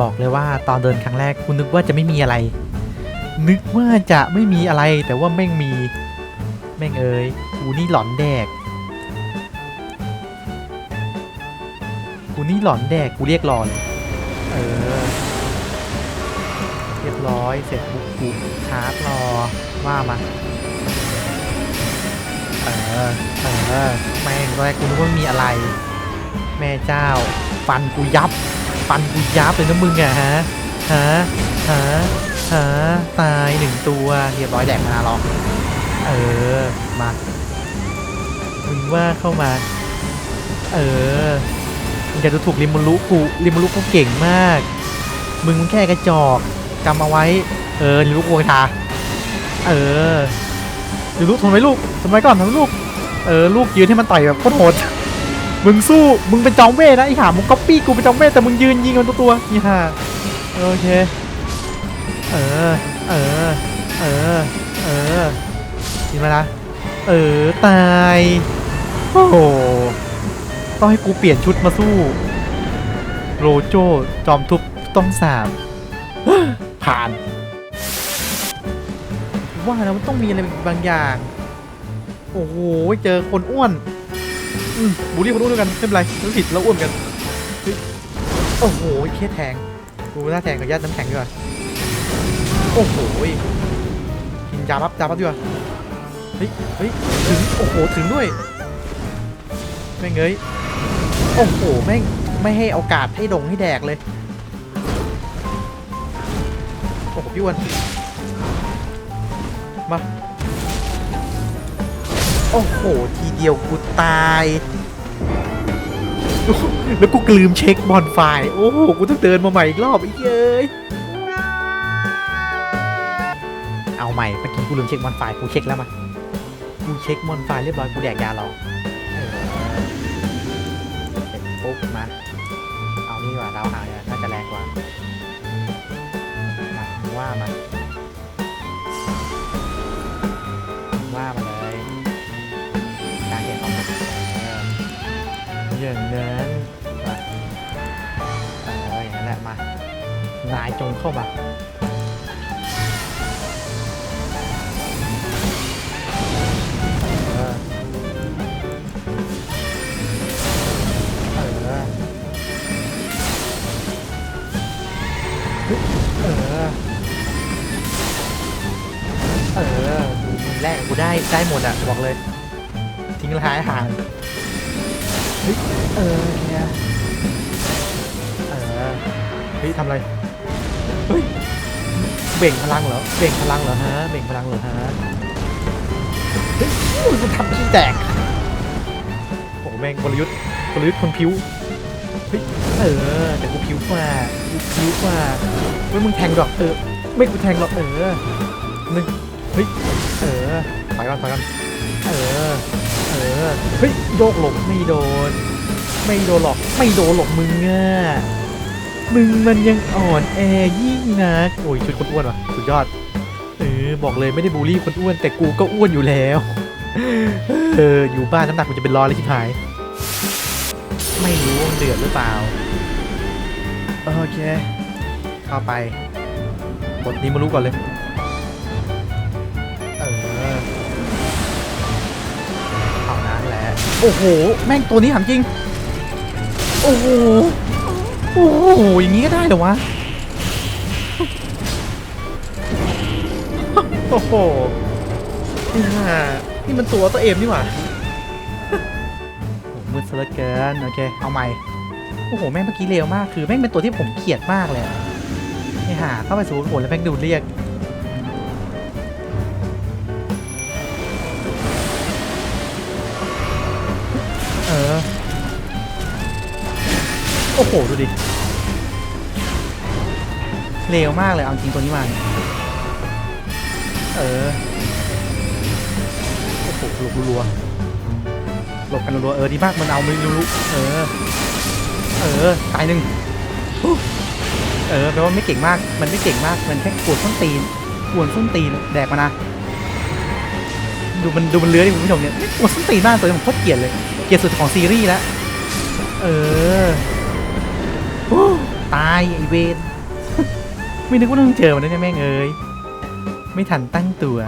บอกเลยว่าตอนเดินครั้งแรกคุณนึกว่าจะไม่มีอะไร นึกว่าจะไม่มีอะไรแต่ว่าแม่งมี แม่งเอ้ยกูนี่หลอนแดกกูนี่หลอนแดกกูเรียกรอเลยเออเรียบร้อยเสร็จปุ๊บกูชาร์จรอว่ามาเออเออแม่งตอนแรกกูนึกว่ามีอะไร แม่เจ้า ฟันกูยับ ฟันกูยับเลยนะมึงอะฮะฮะฮะฮะตายหนึ่งตัวเรียบร้อยแดกมาหรอกเออมามึงว่าเข้ามา เออมึงจะดูถูกริมมรุกูริมมรุกูเก่งมาก มึงมันแค่กระจอกจำเอาไว้ เออริมมรุกูทาเออริมมรุทนไว้ลูกทนไว้ก่อนทนไว้ลูก เออลูกยืนให้มันต่อยแบบโคตรโหด มึงสู้ มึงเป็นจอมเวทนะไอ้ห่ามึงก๊อปปี้กูเป็นจอมเวทแต่มึงยืนยิงมันตัวตัวนี่ห่าโอเค เออ เออ เออ เออกินมาละเออ ตาย โอ้โห ต้องให้กูเปลี่ยนชุดมาสู้ โรโจจอมทุบต้องสาม ผ่าน ว่าแล้วมันต้องมีอะไรบางอย่าง โอ้โห เจอคนอ้วน บูลี่คนอ้วนด้วยกันไม่เป็นไรไม่ผิดเราอ้วนกันโอ้โหเคสแทงกูหน้าแทงกับญาติน้ำแข็งดีกว่าโอ้โหกินยาปั๊บยาปั๊บดีกว่าเฮ้ยเฮ้ยถึงโอ้โหถึงด้วยแม่งเอ้ยโอ้โหแม่งไม่ให้โอกาสให้ดงให้แดกเลยโอ้โหพี่อ้วนมา โอ้โห ทีเดียวกูตาย แล้วกูลืมเช็คบอลไฟล์โอ้โห กูต้องเดินมาใหม่อีกรอบไอ้เย้ยเอาใหม่เมื่อกี้กูลืมเช็คบอลไฟล์กูเช็คแล้วมากูเช็คบอลไฟล์เรียบร้อยกูแดกยาหรอเออเสร็จปุ๊บมาเอานี่ว่าเราหาเนี่ยน่าจะแรงกว่ามาว่ามา อย่างนั้นมาเอออย่างนั้นแหละมานายจงเข้ามาเออ เออแรกกูได้ได้หมดอะ บอกเลย ทิ้งท้ายห่าง เฮ้ยเออเนี่ยเออเฮ้ยทำอะไรเฮ้ยเบ่งพลังเหรอเบ่งพลังเหรอฮะเบ่งพลังเหรอฮะเฮ้ยมึงจะทำขี้แตกโอ้โหแม่งกลยุทธ์กลยุทธ์คนผิวเฮ้ยเออแต่กูผิวกว่ากูผิวกว่าไม่มึงแทงหรอกเออไม่กูแทงหรอกเออหนึ่งเฮ้ยเออไปก่อนไปก่อนเออ เออเฮ้ยโยกหลบไม่โดน ไม่โดนหรอกไม่โดนหรอกมึงอะมึงมันยังอ่อนแอยิ่งนักโอ้ยชุดคนอ้วนว่ะสุดยอดเออบอกเลยไม่ได้บูลลี่คนอ้วน แต่กูก็อ้วนอยู่แล้วเอออยู่บ้านน้ำหนักมันจะเป็นร้อยเลยชิบหาย ไม่รู้ว่ามันเดือดหรือเปล่าโอเค เข้าไปกดนี้มารู้ก่อนเลย โอ้โห แม่งตัวนี้ถามจริง โอ้โห โอ้โห อย่างนี้ก็ได้เหรอวะ โอ้โหนี่มันตัวตัวเอ็มนี่หว่าโอ้โหมืดซะเหลือเกินโอเค เอาใหม่ โอ้โห แม่งเมื่อกี้เร็วมาก คือแม่งเป็นตัวที่ผมเกลียดมากเลยอะนี่ฮะเข้าไปสู่ผลแล้วแม่งดูเรียก ออ โอ้โห ดูดิ เร็วมากเลยเอาจริงตัวนี้มาเออ โอ้โหหลบรัวหลบกันรัวเออดีมากมันเอาไม่รู้เออ เออ ตายหนึ่งเออแปลว่าไม่เก่งมาก มันไม่เก่งมาก มันแค่กวดส้นตีนกวดส้นตีนแดกมานะ ดูมันดูมันเลื้อยดิคุณผู้ชมเนี่ยโอ้สตีนมากตัวนี้ผมโคตรเกลียดเลย เกลียดสุดของซีรีส์แล้ว เออตายไอเวนไม่นึกว่าต้องเจอมันนะเนี่ยแม่งเอ้ยไม่ทันตั้งตัว